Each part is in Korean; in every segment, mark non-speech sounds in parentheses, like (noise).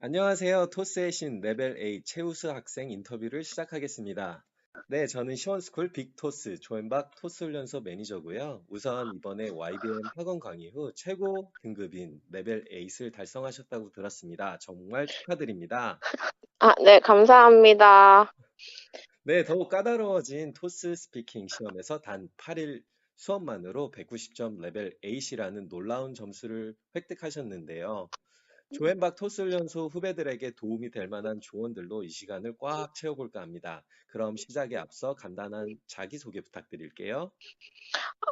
안녕하세요. 토스의 신 레벨 A 최우수 학생 인터뷰를 시작하겠습니다. 네, 저는 시원스쿨 빅토스 조앤박 토스 훈련소 매니저고요. 우선 이번에 YBM 학원 강의 후 최고 등급인 레벨 에잇을 달성하셨다고 들었습니다. 정말 축하드립니다. 아, 네, 감사합니다. 네, 더욱 까다로워진 토스 스피킹 시험에서 단 8일 수업만으로 190점 레벨 A이라는 놀라운 점수를 획득하셨는데요. 조앤박 토스훈련소 후배들에게 도움이 될 만한 조언들로 이 시간을 꽉 채워볼까 합니다. 그럼 시작에 앞서 간단한 자기소개 부탁드릴게요.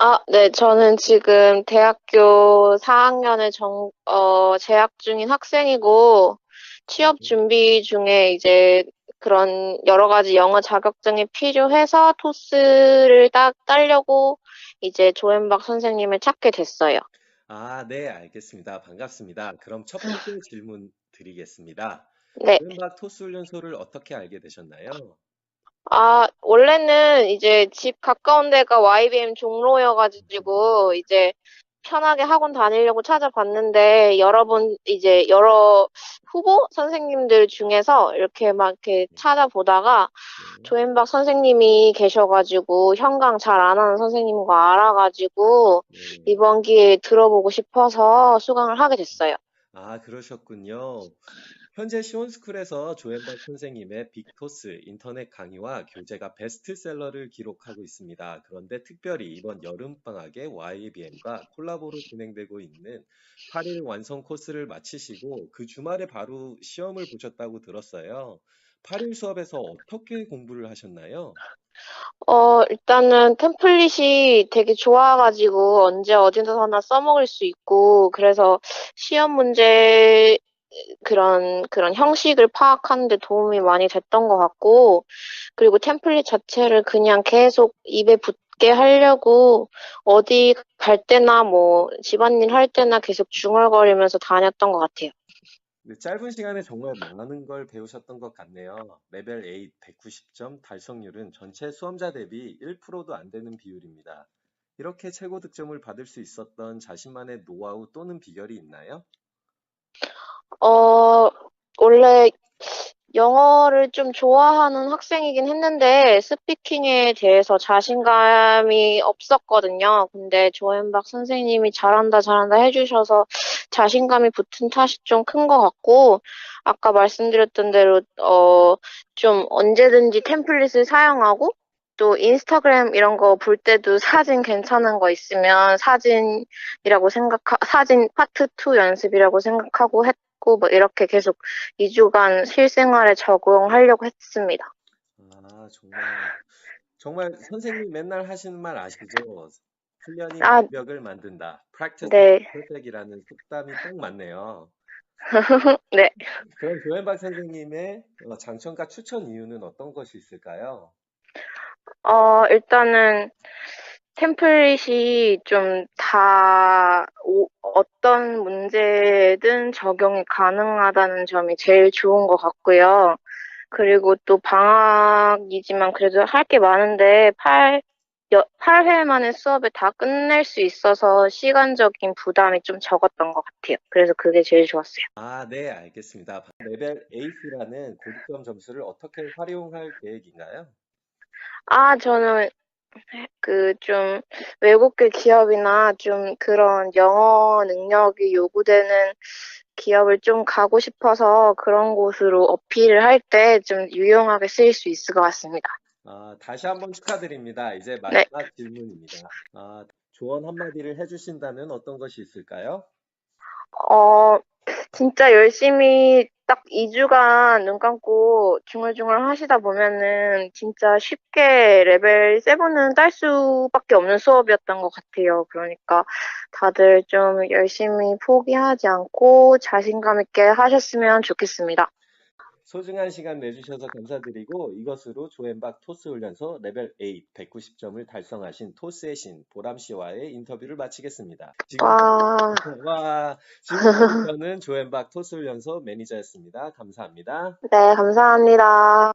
아, 네, 저는 지금 대학교 4학년에 정, 어, 재학 중인 학생이고, 취업 준비 중에 이제 그런 여러 가지 영어 자격증이 필요해서 토스를 따, 따려고 이제 조앤박 선생님을 찾게 됐어요. 아, 네, 알겠습니다. 반갑습니다. 그럼 첫 번째 질문 드리겠습니다. 네. 조앤박 토스훈련소를 어떻게 알게 되셨나요? 아, 원래는 이제 집 가까운 데가 YBM 종로여가지고, 이제 편하게 학원 다니려고 찾아봤는데, 여러 번, 이제 여러 후보 선생님들 중에서 이렇게 막 이렇게 찾아보다가, 네. 조앤박 선생님이 계셔가지고, 현강 잘 안 하는 선생님인 거 알아가지고, 네. 이번 기회에 들어보고 싶어서 수강을 하게 됐어요. 아, 그러셨군요. 현재 시온스쿨에서 조앤박 선생님의 빅토스 인터넷 강의와 교재가 베스트셀러를 기록하고 있습니다. 그런데 특별히 이번 여름방학에 YBM과 콜라보로 진행되고 있는 8일 완성 코스를 마치시고 그 주말에 바로 시험을 보셨다고 들었어요. 8일 수업에서 어떻게 공부를 하셨나요? 어, 일단은 템플릿이 되게 좋아가지고 언제 어디서나 써먹을 수 있고, 그래서 시험 문제 그런, 그런 형식을 파악하는 데 도움이 많이 됐던 것 같고, 그리고 템플릿 자체를 그냥 계속 입에 붙게 하려고 어디 갈 때나 뭐 집안일 할 때나 계속 중얼거리면서 다녔던 것 같아요. 네, 짧은 시간에 정말 많은 걸 배우셨던 것 같네요. 레벨 8 190점 달성률은 전체 수험자 대비 1%도 안 되는 비율입니다. 이렇게 최고 득점을 받을 수 있었던 자신만의 노하우 또는 비결이 있나요? 어, 원래 영어를 좀 좋아하는 학생이긴 했는데 스피킹에 대해서 자신감이 없었거든요. 근데 조앤박 선생님이 잘한다, 잘한다 해주셔서 자신감이 붙은 탓이 좀 큰 것 같고, 아까 말씀드렸던 대로, 어, 좀 언제든지 템플릿을 사용하고, 또 인스타그램 이런 거 볼 때도 사진 괜찮은 거 있으면 사진이라고 생각하, 사진 파트 2 연습이라고 생각하고 했 고, 뭐 이렇게 계속 2주간 실생활에 적용하려고 했습니다. 아, 정말, 정말 선생님 맨날 하시는 말 아시죠? 훈련이 아, 능력을 만든다. Practice 네, perfect이라는 속담이 딱 맞네요. (laughs) 네. 그럼 조현박 선생님의 어, 장점과 추천 이유는 어떤 것이 있을까요? 어, 일단은 템플릿이 좀 다 어떤 문제든 적용이 가능하다는 점이 제일 좋은 것 같고요. 그리고 또 방학이지만 그래도 할 게 많은데 8, 8회 만에 수업을 다 끝낼 수 있어서 시간적인 부담이 좀 적었던 것 같아요. 그래서 그게 제일 좋았어요. 아, 네, 알겠습니다. 레벨 8이라는 고득점 점수를 어떻게 활용할 계획인가요? 아, 저는 그 좀 외국계 기업이나 좀 그런 영어 능력이 요구되는 기업을 좀 가고 싶어서 그런 곳으로 어필을 할 때 좀 유용하게 쓰일 수 있을 것 같습니다. 아, 다시 한번 축하드립니다. 이제 네. 마지막 질문입니다. 아, 조언 한마디를 해주신다면 어떤 것이 있을까요? 어, 진짜 열심히 딱 2주간 눈 감고 중얼중얼 하시다 보면은 진짜 쉽게 레벨 7은 딸 수밖에 없는 수업이었던 것 같아요. 그러니까 다들 좀 열심히 포기하지 않고 자신감 있게 하셨으면 좋겠습니다. 소중한 시간 내주셔서 감사드리고 이것으로 조앤박 토스 훈련소 레벨 8 190점을 달성하신 토스의 신 보람 씨와의 인터뷰를 마치겠습니다. 지금 와, 와, 지금까지 저는 조앤박 토스 훈련소 매니저였습니다. 감사합니다. 네, 감사합니다.